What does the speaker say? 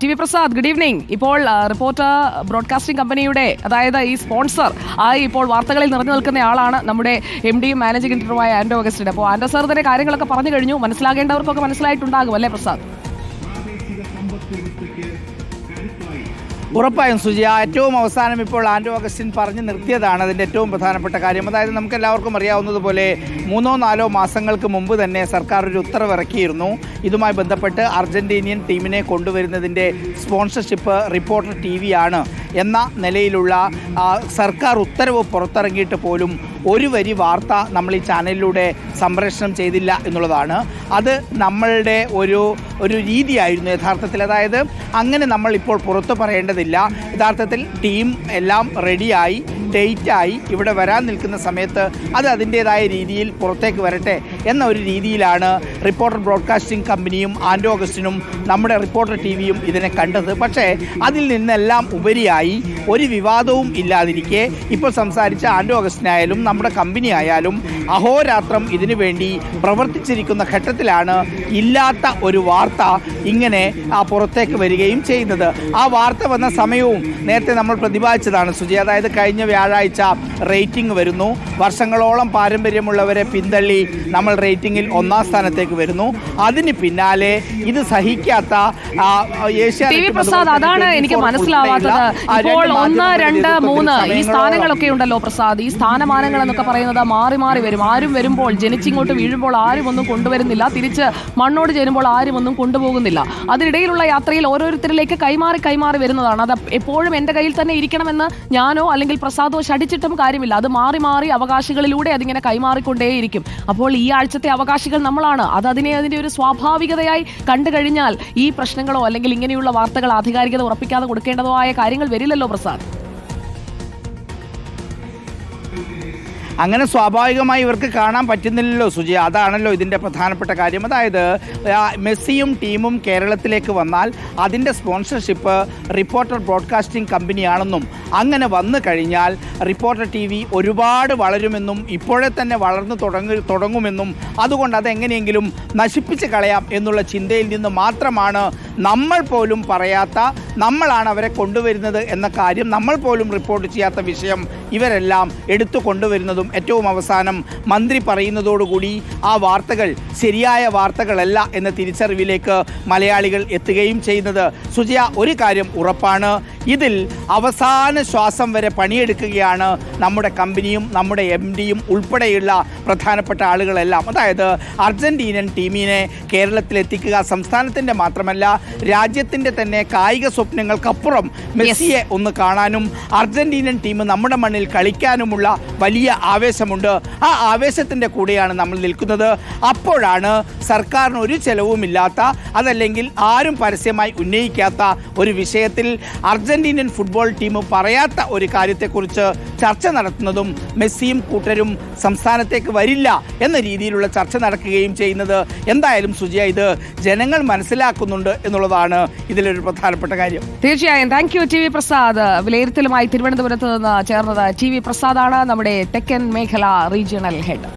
T V Prasad good evening ഇപ്പോൾ reporter broadcasting കമ്പനിയുടെ അതായത് ഈ സ്പോൺസർ ആയി ഇപ്പോൾ വാർത്തകളിൽ നിറഞ്ഞു നിൽക്കുന്ന ആളാണ് നമ്മുടെ എം ഡിയും മാനേജിംഗ് എഡിറ്ററുമായ ആൻഡോ അഗസ്റ്റിൻ. അപ്പോൾ ആൻഡോ സാർ തന്നെ കാര്യങ്ങളൊക്കെ പറഞ്ഞു കഴിഞ്ഞു. മനസ്സിലാകേണ്ടവർക്കൊക്കെ മനസ്സിലായിട്ടുണ്ടാകും അല്ലേ പ്രസാദ്? ഉറപ്പായും ആ ഏറ്റവും അവസാനം ഇപ്പോൾ ആൻഡോ അഗസ്റ്റിൻ പറഞ്ഞു നിർത്തിയതാണ് അതിന്റെ ഏറ്റവും പ്രധാനപ്പെട്ട കാര്യം. അതായത് നമുക്ക് എല്ലാവർക്കും അറിയാവുന്നതുപോലെ മൂന്നോ നാലോ മാസങ്ങൾക്ക് മുമ്പ് തന്നെ സർക്കാർ ഒരു ഉത്തരവ് ഇറക്കിയിരുന്നു. ഇതുമായി ബന്ധപ്പെട്ട് അർജന്റീനിയൻ ടീമിനെ കൊണ്ടുവരുന്നതിന്റെ സ്പോൺസർഷിപ്പ് റിപ്പോർട്ടർ ടി ആണ്. എന്ന നിലയിലുള്ള സർക്കാർ ഉത്തരവ് പുറത്തിറങ്ങിയിട്ട് പോലും ഒരു വരി വാർത്ത നമ്മൾ ഈ ചാനലിലൂടെ സംപ്രേഷണം ചെയ്തില്ല എന്നുള്ളതാണ്. അത് നമ്മളുടെ ഒരു ഒരു രീതിയായിരുന്നു യഥാർത്ഥത്തിൽ. അതായത് അങ്ങനെ നമ്മൾ ഇപ്പോൾ പുറത്തു പറയേണ്ടതില്ല. യഥാർത്ഥത്തിൽ ടീം എല്ലാം റെഡിയായി ഡേറ്റായി ഇവിടെ വരാൻ നിൽക്കുന്ന സമയത്ത് അത് അതിന്റേതായ രീതിയിൽ പുറത്തേക്ക് വരട്ടെ എന്ന ഒരു രീതിയിലാണ് റിപ്പോർട്ടർ ബ്രോഡ്കാസ്റ്റിംഗ് കമ്പനിയും ആൻഡോ അഗസ്റ്റിനും നമ്മുടെ റിപ്പോർട്ടർ ടി വിയും ഇതിനെ കണ്ടത്. പക്ഷേ അതിൽ നിന്നെല്ലാം ഉപരിയായി ഒരു വിവാദവും ഇല്ലാതിരിക്കെ. ഇപ്പോൾ സംസാരിച്ച ആൻഡോ അഗസ്റ്റിനായാലും നമ്മുടെ കമ്പനി ആയാലും അഹോരാത്രം ഇതിനു വേണ്ടി പ്രവർത്തിച്ചിരിക്കുന്ന ഘട്ടത്തിലാണ് ഇല്ലാത്ത ഒരു വാർത്ത ഇങ്ങനെ ആ പുറത്തേക്ക് വരികയും ചെയ്യുന്നത്. ആ വാർത്ത വന്ന സമയവും നേരത്തെ നമ്മൾ പ്രതിപാദിച്ചതാണ് സുജി അതായത് കഴിഞ്ഞ വ്യാഴാഴ്ച റേറ്റിംഗ് വരുന്നു. വർഷങ്ങളോളം പാരമ്പര്യമുള്ളവരെ പിന്തള്ളി നമ്മൾ റേറ്റിംഗിൽ ഒന്നാം സ്ഥാനത്തേക്ക് വരുന്നു. അതിന് പിന്നാലെ ഇത് സഹിക്കാത്ത ഏഷ്യ അതാണ് എനിക്ക് മനസ്സിലാവാത്തത്. ഇപ്പോൾ ഒന്ന് രണ്ട് മൂന്ന്. ഈ സ്ഥാനങ്ങളൊക്കെ ഉണ്ടല്ലോ പ്രസാദ്. ഈ സ്ഥാനമാനങ്ങൾ എന്നൊക്കെ പറയുന്നത് മാറി മാറി വരും. ആരും വരുമ്പോൾ ജനിച്ചിങ്ങോട്ട് വീഴുമ്പോൾ ആരും ഒന്നും കൊണ്ടുവരുന്നില്ല. തിരിച്ച് മണ്ണോട് ചേരുമ്പോൾ ആരും ഒന്നും കൊണ്ടുപോകുന്നില്ല. അതിനിടയിലുള്ള യാത്രയിൽ ഓരോരുത്തരിലേക്ക് കൈമാറി കൈമാറി വരുന്നതാണ്. അത് എപ്പോഴും എന്റെ കയ്യിൽ തന്നെ ഇരിക്കണമെന്ന് ഞാനോ അല്ലെങ്കിൽ പ്രസാദോ ശടിച്ചിട്ടും കാര്യമില്ല. അത് മാറി മാറി അവകാശികളിലൂടെ അതിങ്ങനെ കൈമാറിക്കൊണ്ടേയിരിക്കും. അപ്പോൾ ഈ ആഴ്ചത്തെ അവകാശികൾ നമ്മളാണ്. അത് അതിനെ അതിന്റെ ഒരു സ്വാഭാവികതയായി കണ്ടു കഴിഞ്ഞാൽ ഈ പ്രശ്നങ്ങളോ അല്ലെങ്കിൽ ഇങ്ങനെയുള്ള വാർത്തകൾ ആധികാരികത ഉറപ്പിക്കാതെ കൊടുക്കേണ്ടതോ ആയ കാര്യങ്ങൾ വരില്ലല്ലോ പ്രസാദ്. അങ്ങനെ സ്വാഭാവികമായി ഇവർക്ക് കാണാൻ പറ്റുന്നില്ലല്ലോ സുജി. അതാണല്ലോ ഇതിന്റെ പ്രധാനപ്പെട്ട കാര്യം. അതായത് മെസ്സിയും ടീമും കേരളത്തിലേക്ക് വന്നാൽ അതിന്റെ സ്പോൺസർഷിപ്പ് റിപ്പോർട്ടർ ബ്രോഡ്കാസ്റ്റിംഗ് കമ്പനിയാണെന്നും അങ്ങനെ വന്നു കഴിഞ്ഞാൽ റിപ്പോർട്ടർ ടി വി ഒരുപാട് വളരുമെന്നും ഇപ്പോഴേ തന്നെ വളർന്നു തുടങ്ങി തുടങ്ങുമെന്നും അതുകൊണ്ട് അതെങ്ങനെയെങ്കിലും നശിപ്പിച്ച് കളയാം എന്നുള്ള ചിന്തയിൽ നിന്ന് മാത്രമാണ് നമ്മൾ പോലും പറയാത്ത നമ്മളാണ് അവരെ കൊണ്ടുവരുന്നത് എന്ന കാര്യം നമ്മൾ പോലും റിപ്പോർട്ട് ചെയ്യാത്ത വിഷയം ഇവരെല്ലാം എടുത്തു കൊണ്ടുവരുന്നതും ഏറ്റവും അവസാനം മന്ത്രി പറയുന്നതോടുകൂടി ആ വാർത്തകൾ ശരിയായ വാർത്തകളല്ല എന്ന തിരിച്ചറിവിലേക്ക് മലയാളികൾ എത്തുകയും ചെയ്യുന്നത്. സുജയ ഒരു കാര്യം ഉറപ്പാണ്. ഇതിൽ അവസാന ശ്വാസം വരെ പണിയെടുക്കുകയാണ് നമ്മുടെ കമ്പനിയും നമ്മുടെ എം ഡിയും ഉൾപ്പെടെയുള്ള പ്രധാനപ്പെട്ട ആളുകളെല്ലാം. അതായത് അർജന്റീനൻ ടീമിനെ കേരളത്തിലെത്തിക്കുക സംസ്ഥാനത്തിന്റെ മാത്രമല്ല രാജ്യത്തിന്റെ തന്നെ കായിക സ്വപ്നങ്ങൾക്കപ്പുറം മെസ്സിയെ ഒന്ന് കാണാനും അർജന്റീനൻ ടീം നമ്മുടെ മണ്ണിൽ കളിക്കാനുമുള്ള വലിയ ആവേശമുണ്ട്. ആ ആവേശത്തിന്റെ കൂടെയാണ് നമ്മൾ നിൽക്കുന്നത്. അപ്പോഴാണ് സർക്കാരിന് ഒരു ചെലവുമില്ലാത്ത അതല്ലെങ്കിൽ ആരും പരസ്യമായി ഉന്നയിക്കാത്ത ഒരു വിഷയത്തിൽ അർജന്റീനൻ ഫുട്ബോൾ ടീം പറയാത്ത ഒരു കാര്യത്തെക്കുറിച്ച് ചർച്ച നടത്തുന്നതും മെസ്സിയും കൂട്ടരും സംസ്ഥാനത്തേക്ക് വരില്ല എന്ന രീതിയിലുള്ള ചർച്ച നടക്കുകയും ചെയ്യുന്നത് എന്തായാലും സുജിയ ഇത് ജനങ്ങൾ മനസ്സിലാക്കുന്നുണ്ട് എന്നുള്ളതാണ് ഇതിലൊരു പ്രധാനപ്പെട്ട കാര്യം. തീർച്ചയായും. Thank you T V Prasad. വിലയിരുത്തലുമായി തിരുവനന്തപുരത്ത് നിന്ന് ചേർന്നത് ടി വി പ്രസാദാണ്. നമ്മുടെ തെക്കൻ മേഖല റീജിയണൽ ഹെഡ്